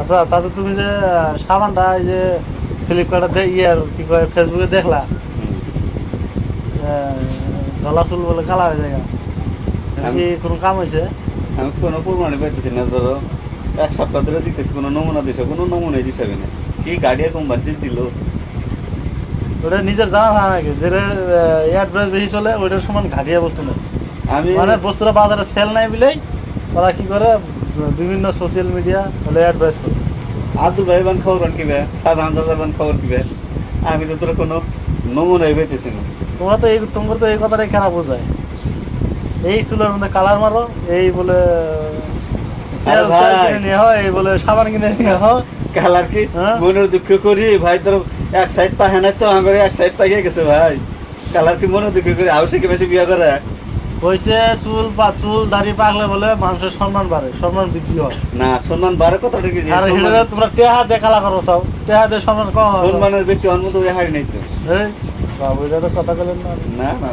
আচ্ছা তাতে তুমি যে সাবানটা এই যে ফ্লিপকার্টে ইয়ার কি কয় ফেসবুকে দেখলা? ধলা চুল বলে কালা হয়ে যায় এটা কি কোনো কাম হয়েছে? আমি কোনো প্রমাণে পাইতেছি না ধরো এক সপ্তাহ ধরে দিতেছি কোনো নমুনা দিছে কোনো নমুনাই দিছাবে না। কি গাড়িয়া কোম্পানি দিল? ওটা নিজের জানা না নাকি? যেটা অ্যাডভাইস বেশি চলে ওইটার সমান ঘাটিয়া বস্তু নেই। আমি মানে বস্তুটা বাজারে সেল নাই বলেই ওরা কি করে? বিভিন্ন সোশ্যাল মিডিয়া বলে অ্যাডভাইস করে। আব্দুল ভাই বান খবর কিবে? শাহজাহান চাচার বান খবর কিবে? আমি তো তোর কোনো নমুনাই পাইতেছি না। তোমরা তো এই তোমার তো এই কথাটাই খারাপ বোঝায়? এই চুলের মধ্যে কালার মারো এই বলে ভাই। হয় এই বলে সাবান কিনে নিয়ে হয় কালার কি? হ্যাঁ? মনের দুঃখ করি ভাই তোর এক সাইড পাহে তো আমার এক সাইড গেছে ভাই। কালার কি মনে দুঃখ করি? আউসে কি বেশি বিয়া করে? হয়েছে চুল বা চুল দাড়ি পাকলে বলে মানুষের সম্মান বাড়ে সম্মান বৃদ্ধি হয়। না সম্মান বাড়ে কত কি যে আর তোমরা টেহা দিয়ে খেলা করো সব টেহা দিয়ে সম্মান কম সম্মানের ব্যক্তি অন্য তো হারি নাই তো। বাবু কথা বলেন না। না না